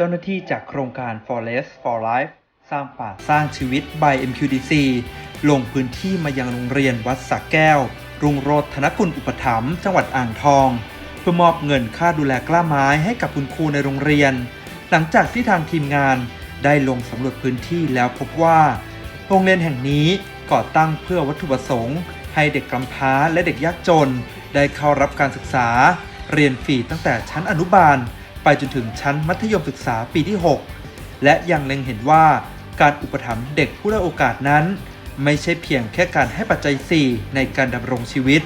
เจ้าหน้าที่จากโครงการ Forest for Life สร้างป่าสร้างชีวิต by MQDC ลงพื้นที่มายังโรงเรียนวัดสักแก้ว รุงโรธนกุลอุปถัมภ์จังหวัดอ่างทอง เพื่อมอบเงินค่าดูแลกล้าไม้ให้กับคุณครูในโรงเรียน หลังจากที่ทางทีมงานได้ลงสำรวจพื้นที่แล้วพบว่า โรงเรียนแห่งนี้ก่อตั้งเพื่อวัตถุประสงค์ ให้เด็กกำพร้าและเด็กยากจน ได้เข้ารับการศึกษา เรียนฟรีตั้งแต่ชั้นอนุบาล ไปจนถึงชั้นมัธยมศึกษาปีที่ 6 และยังเล็งเห็นว่าการอุปถัมภ์เด็กผู้ได้โอกาสนั้น ไม่ใช่เพียงแค่การให้ปัจจัย 4 ในการดำรงชีวิต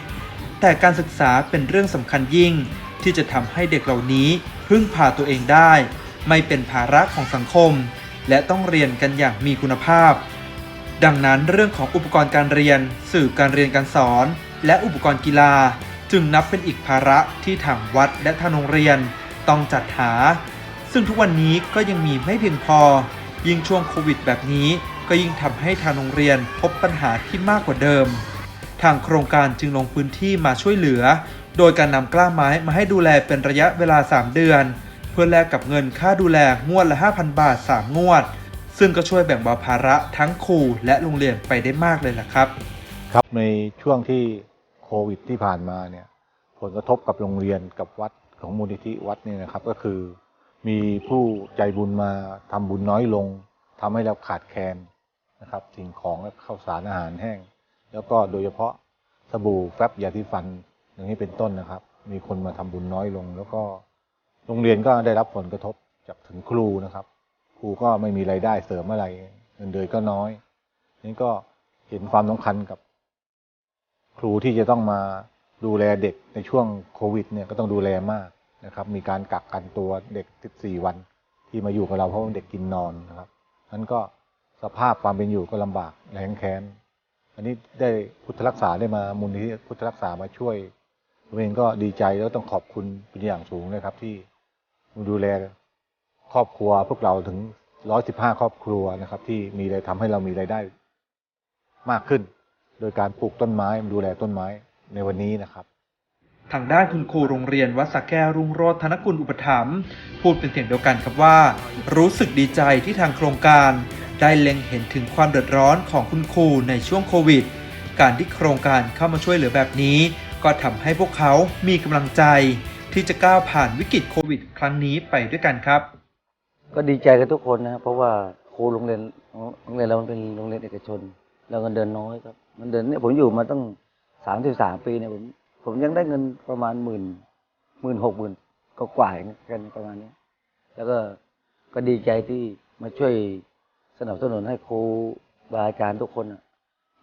แต่การศึกษาเป็นเรื่องสำคัญยิ่ง ที่จะทำให้เด็กเหล่านี้พึ่งพาตัวเองได้ ไม่เป็นภาระของสังคม และต้องเรียนกันอย่างมีคุณภาพ ดังนั้นเรื่องของอุปกรณ์การเรียน สื่อการเรียนการสอน และอุปกรณ์กีฬา จึงนับเป็นอีกภาระที่ทางวัดและทางโรงเรียน ต้องจัดหา ซึ่งทุกวันนี้ก็ยังมีไม่เพียงพอ ยิ่งช่วงโควิดแบบนี้ ก็ยิ่งทำให้ทางโรงเรียนพบปัญหาที่มากกว่าเดิม ทางโครงการจึงลงพื้นที่มาช่วยเหลือ โดยการนำกล้าไม้มาให้ดูแลเป็นระยะเวลา 3 เดือน เพื่อแลกกับเงินค่าดูแลงวดละ 5,000 บาท 3 งวด ซึ่งก็ช่วยแบ่งเบาภาระทั้งครูและโรงเรียนไปได้มากเลยล่ะครับ ครับในช่วงที่โควิดที่ผ่านมาเนี่ยผลกระทบกับโรงเรียนกับวัด ของมูลนิธิวัดเนี่ยนะครับ ก็คือ มีผู้ใจบุญมาทำบุญน้อยลงทำให้เราขาดแคลนนะครับ สิ่งของและข้าวสารอาหารแห้ง แล้วก็โดยเฉพาะสบู่แฟบยาสีฟันอย่างนี้เป็นต้นนะครับ มีคนมาทำบุญน้อยลง แล้วก็โรงเรียนก็ได้รับผลกระทบจากถึงครูนะครับ ครูก็ไม่มีไรายได้เสริมอะไรเงินเดือนก็น้อยนี่ก็เห็นความสำคัญกับ ครูที่จะต้องมาดูแลเด็กในช่วงโควิด เนี่ยก็ต้องดูแลมาก นะครับ มีการกักกันตัวเด็ก 14 วัน ที่มาอยู่กับเราเพราะว่าเด็กกินนอนนะครับนั้นก็สภาพความเป็นอยู่ก็ลำบากแรงแค้น อันนี้ได้พุทธรักษาได้มามูลนิธิพุทธรักษามาช่วยผมเองก็ดีใจแล้วต้องขอบคุณเป็นอย่างสูงนะครับ ที่ดูแลครอบครัวพวกเราถึง115ครอบครัวนะครับ ที่มีรายทำให้เรามีรายได้ มากขึ้น โดยการปลูกต้นไม้ดูแลต้นไม้ในวันนี้นะครับ ทางด้านคุณครูโรงเรียนวัดสระแก้วรุ่งโรจน์ธนกุลอุปถัมภ์พูดเป็นเสียงเดียวกันครับว่า รู้สึกดีใจที่ทางโครงการ ได้เล็งเห็นถึงความเดือดร้อนของคุณครูในช่วงโควิด การที่โครงการเข้ามาช่วยเหลือแบบนี้ ก็ทำให้พวกเขามีกำลังใจ ที่จะก้าวผ่านวิกฤตโควิด ครั้งนี้ไปด้วยกันครับ ก็ดีใจกันทุกคนนะครับเพราะว่าครูโรงเรียนโรงเรียนเรามันเป็นโรงเรียนเอกชนแล้วเงินเดือนน้อยครับเงินเดือนเนี่ยผมอยู่มาตั้งสามสิบสามปีเนี่ยผม ผมยังได้เงินประมาณหมื่นหมื่นหกหมื่นก็กว่าอย่างกันประมาณนี้ แล้วก็ก็ดีใจที่มาช่วยสนับสนุนให้ครูบาอาจารย์ทุกคน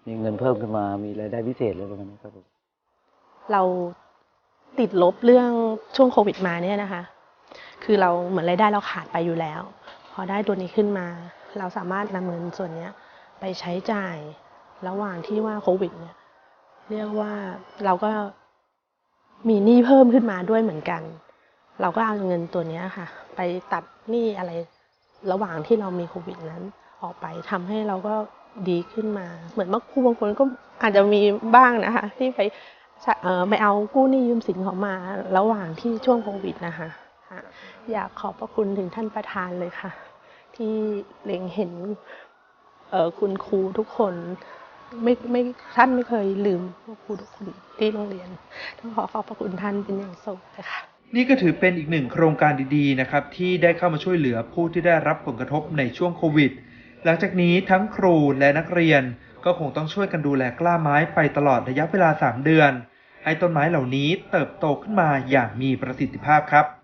มีเงินเพิ่มขึ้นมามีรายได้พิเศษอะไรประมาณนี้ครับผมเราติดลบเรื่องช่วงโควิดมาเนี่ยนะคะ คือเราเหมือนรายได้เราขาดไปอยู่แล้ว พอได้ตัวนี้ขึ้นมา เราสามารถนำเงินส่วนเนี้ยไปใช้จ่ายระหว่างที่ว่าโควิดเนี่ยเรียกว่าเราก็ มีหนี้เพิ่มขึ้นมาด้วยเหมือนกัน เราก็เอาเงินตัวนี้ค่ะ ไปตัดหนี้อะไรระหว่างที่เรามีโควิดนั้น ออกไปทำให้เราก็ดีขึ้นมา เหมือนบางครูบางคนก็อาจจะมีบ้างนะคะ ที่ไปเอ่อไปเอากู้หนี้ยืมสินเขามาระหว่างที่ช่วงโควิดนะคะ อยากขอบพระคุณถึงท่านประธานเลยค่ะ ที่เล็งเห็นคุณครูทุกคน ไม่ไม่ท่านไม่เคยลืมครูทุกคนที่โรงเรียน ต้องขอขอบพระคุณท่านเป็นอย่างสูงเลยค่ะนี่ก็ถือเป็นอีกหนึ่งโครงการดีๆนะครับที่ได้เข้ามาช่วยเหลือผู้ที่ได้รับผลกระทบในช่วงโควิด หลังจากนี้ทั้งครูและนักเรียนก็คงต้องช่วยกันดูแลกล้าไม้ไปตลอดระยะเวลา 3 เดือน ให้ต้นไม้เหล่านี้เติบโตขึ้นมาอย่างมีประสิทธิภาพครับ